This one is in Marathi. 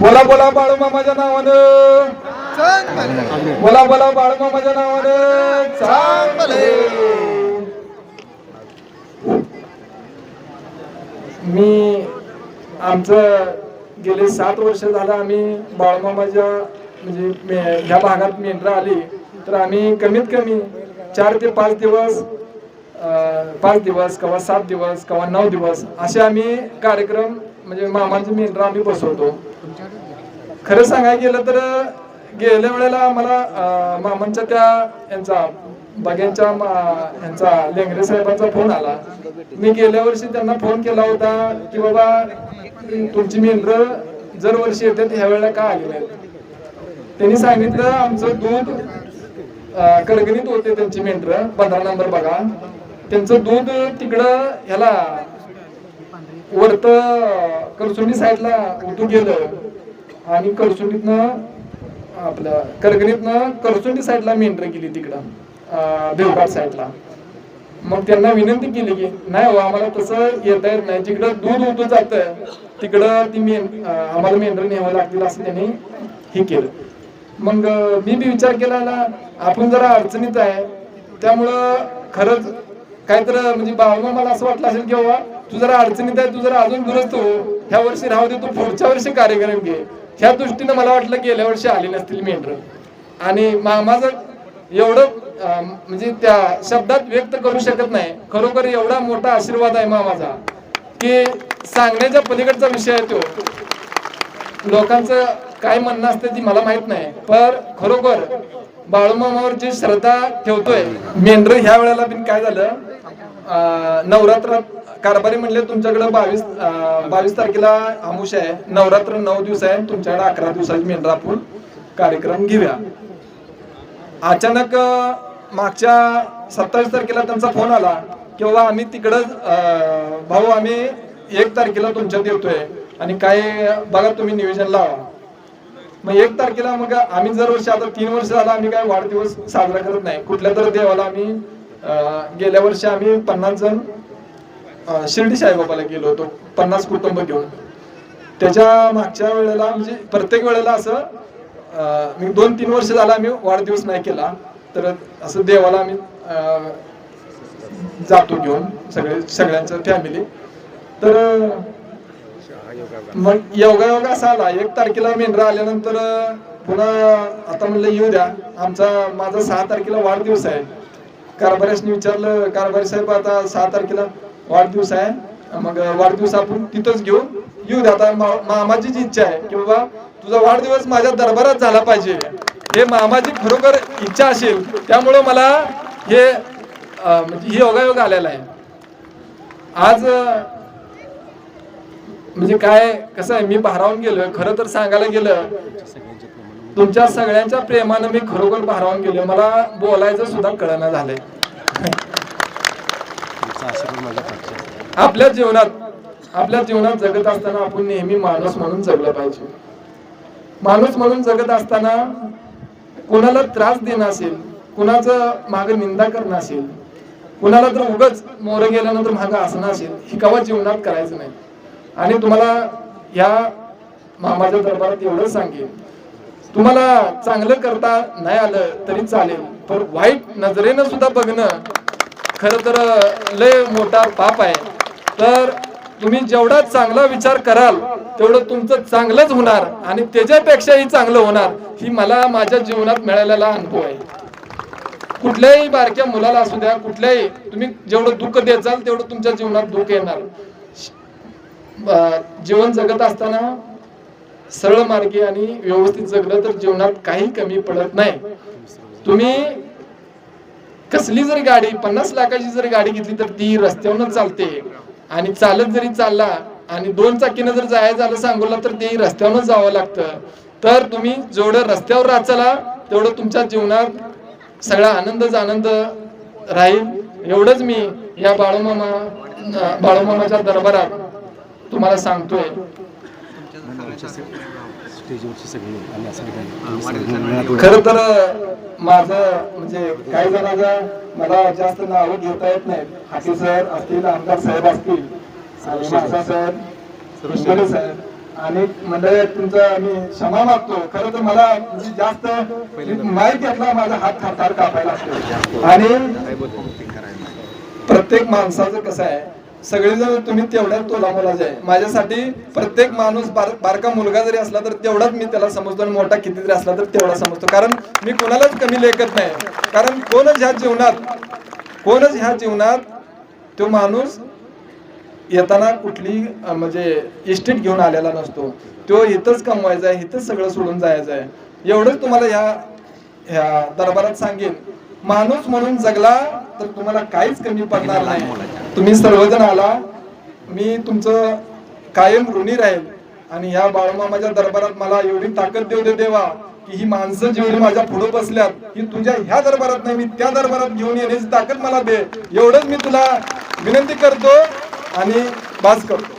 बोला बोला बाळूमामाच्या नावानं. बोला बोला बाळूमामाच्या नावानं. चांगले मी आमचं गेले सात वर्ष झालं आम्ही बाळूमामाच्या म्हणजे ह्या भागात मेंढरं आली. तर आम्ही कमीत कमी चार ते पाच दिवस पाच दिवस किंवा सात दिवस किंवा नऊ दिवस असे आम्ही कार्यक्रम म्हणजे मामांचे मेंढरं आम्ही बसवतो. खरं सांगायला गेलं तर गेल्या वेळेला मला मामांच्या त्या यांचा बागेंच्या यांचा लेंगरे साहेबांचा फोन आला. मी गेल्या वर्षी त्यांना फोन केला होता की बाबा तुमची मेंढर जर वर्षी येते ह्या वेळेला का आली नाही त्यांनी सांगितलं आमचं दूध कडगणीत होते त्यांची मेंढर. पंधरा नंबर बघा. त्यांचं दूध तिकडं ह्याला वरत करसुंडी साईडला उतू गेलं. आणि करसुंडीतनं आपलं करगणीतनं करसुंडी साईडला मेंढर गेली तिकडं देवघाट साईडला मग त्यांना विनंती केली की नाही हो आम्हाला तसं येता येत नाही. जिकडं दूध उतू जातं तिकडं ती मेन आम्हाला मेंढर न्यावं लागतील असं त्यांनी हे केलं. मग मी बी विचार केला ना आपण जरा अडचणीत आहे. त्यामुळं खरंच काय तर म्हणजे बाबा मला असं वाटलं असेल की बाबा तू जरा अडचणीत आहे तू जरा अजून दुरुस्त हो. ह्या वर्षी राहू दे तू पुढच्या वर्षी कार्यक्रम घे. ह्या दृष्टीनं मला वाटलं गेल्या वर्षी आली नसतील मेंढर. आणि मामाचं एवढं म्हणजे त्या शब्दात व्यक्त करू शकत नाही. खरोखर एवढा मोठा आशीर्वाद आहे मामाचा की सांगण्याच्या पलीकडचा विषय आहे तो. लोकांचं काय म्हणणं असतं ती मला माहीत नाही. पर खरोखर बाळूमामावर जी श्रद्धा ठेवतोय मेंढर ह्या वेळेला बिन काय झालं? नवरात्रात नवरात्र कारभारी म्हणले तुमच्याकडे बावीस बावीस तारखेला आमुष आहे. नवरात्र नऊ दिवस आहे. तुमच्याकडे अकरा दिवसाची मेंढरा आपण कार्यक्रम घेऊया. अचानक मागच्या सत्तावीस तारखेला त्यांचा फोन आला की बाबा आम्ही तिकडं भाऊ आम्ही एक तारखेला तुमच्यात येतोय. आणि काय बघा तुम्ही नियोजन लावा. मग एक तारखेला मग आम्ही जर वर्षी आता तीन वर्ष झाला आम्ही काय वाढदिवस साजरा करत नाही. कुठल्या तर देवाला आम्ही गेल्या वर्षी आम्ही पन्नास जण शिर्डी साईबाबाला गेलो होतो पन्नास कुटुंब घेऊन. त्याच्या मागच्या वेळेला म्हणजे प्रत्येक वेळेला असं मी दोन तीन वर्ष झाला आम्ही वाढदिवस नाही केला तर असं देवाला आम्ही जातो घेऊन सगळे सगळ्यांचं फॅमिली तर मग योगा योगा असा आला. एक तारखेला मेंढरा आल्यानंतर पुन्हा आता म्हणलं येऊ द्या. आमचा माझा सहा तारखेला वाढदिवस आहे. कारभाऱ्यासनी विचारलं कारभारी साहेब आता सहा तारखेला वाढदिवस आहे. मग वाढदिवस आपण तिथंच घेऊ येऊ द्या आता मा- मामाची जी इच्छा आहे की बाबा तुझा वाढदिवस माझ्या दरबारात झाला पाहिजे. हे मामाची खरोखर इच्छा असेल. त्यामुळं मला हे म्हणजे योगायोग आलेला आहे. आज म्हणजे काय कसं आहे मी भारावून गेलोय. खरं तर सांगायला गेलं तुमच्या सगळ्यांच्या प्रेमानं मी खरोखर भारावून गेलो मला बोलायचं सुद्धा कळना झालंय. आपल्या जीवनात आपल्या जीवनात जगत असताना आपण नेहमी माणूस म्हणून जगलं पाहिजे. माणूस म्हणून जगत असताना कोणाला त्रास देणं असेल कुणाचं माग निंदा करणं असेल कुणाला तर उगच मोरं गेल्यानंतर मागं असणं असेल ही कवा जीवनात करायचं नाही. आणि तुम्हाला या मामाच्या दरबारात एवढं सांगेन. तुम्हाला चांगलं करता नाही आलं तरी चालेल पण वाईट नजरेनं सुद्धा बघणं खरं तर लय मोठा पाप आहे. तर तुम्ही जेवढा चांगला विचार कराल तेवढं तुमचं चांगलंच होणार आणि त्याच्यापेक्षाही चांगलं होणार ही मला माझ्या जीवनात मिळालेला अनुभव आहे. कुठल्याही बारक्या मुलाला असू द्या कुठल्याही तुम्ही जेवढं दुःख देत जाल तेवढं तुमच्या जीवनात दुःख येणार. जीवन जगत असताना सरळ मार्गी आणि व्यवस्थित जगलं तर जीवनात काही कमी पडत नाही. तुम्ही कसली जरी गाडी पन्नास लाखाची जरी गाडी घेतली तर ती रस्त्यावरच चालते. आणि चालत जरी चालला आणि दोन चाकीनं जर जायचं झालं सांगोला तर तेही रस्त्यावरच जावं लागतं. तर तुम्ही जेवढं रस्त्यावर राचाला तेवढं तुमच्या जीवनात सगळा आनंदच आनंद राहील. एवढंच मी या बाळूमामा बाळूमामाच्या दरबारात तुम्हाला सांगतोय. स्टेजवरची सगळी आणि असं खर तर माझं म्हणजे काही जणांना मला जास्त नावं घेता येत नाहीत. हाके सर असतील आमदार साहेब असतील इंगळे साहेब. आणि मंडळी तुमचा मी क्षमा मागतो खरं तर मला म्हणजे जास्त माहीत घेतला माझा हात खातार कापायला असतो आणि प्रत्येक माणसाचं कसं आहे सगळेजण तुम्ही तेवढ्याच तोला मोलाचे आहे माझ्यासाठी प्रत्येक माणूस बार बारका मुलगा जरी असला तर तेवढाच मी त्याला समजतो आणि मोठा किती जरी असला तर तेवढा समजतो. कारण मी कोणालाच कमी लेखत नाही. कारण कोणच ह्या जीवनात कोणच ह्या जीवनात तो माणूस येताना कुठली म्हणजे इस्टेट घेऊन आलेला नसतो. तो इथंच कमवायचा आहे इथंच सगळं सोडून जायचं आहे. एवढंच तुम्हाला ह्या ह्या दरबारात सांगेन. माणूस म्हणून जगला तर तुम्हाला काहीच कमी पडणार नाही. तुम्ही सर्वजण आला मी तुमचं कायम ऋणी राहील आणि ह्या बाळमामाच्या दरबारात मला एवढी ताकद देऊ दे देवा की ही माणसं जेवढी माझ्या पुढे बसल्यात ही तुझ्या ह्या दरबारात नाही मी त्या दरबारात घेऊन येण्याची ताकद मला दे. एवढंच मी तुला विनंती करतो आणि बास करतो.